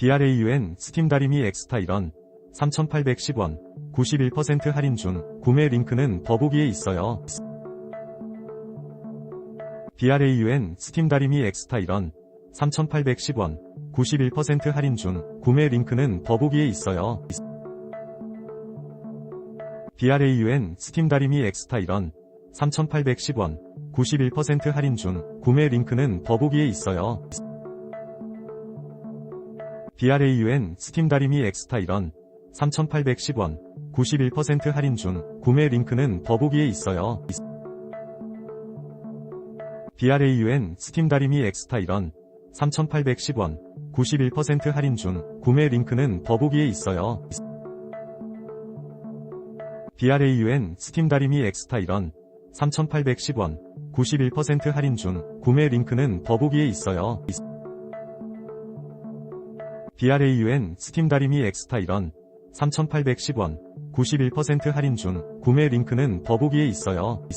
BRAUN 스팀 다리미 엑스타 1원 3,810원 91% 할인 중 구매 링크는 더보기에 있어요. BRAUN 스팀 다리미 엑스타 1원 3,810원 91% 할인 중 구매 링크는 더보기에 있어요. BRAUN 스팀 다리미 엑스타 1원 3,810원 91% 할인 중 구매 링크는 더보기에 있어요. BRAUN 스팀 다리미 엑스타 1원 3,810원 91% 할인 중 구매 링크는 더보기에 있어요. BRAUN 스팀 다리미 엑스타 1원 3,810원 91% 할인 중 구매 링크는 더보기에 있어요. BRAUN 스팀 다리미 엑스타 1원 3,810원 91% 할인 중 구매 링크는 더보기에 있어요. BRAUN 스팀 다리미 엑스타 1원 3,810원 91% 할인 중 구매 링크는 더보기에 있어요.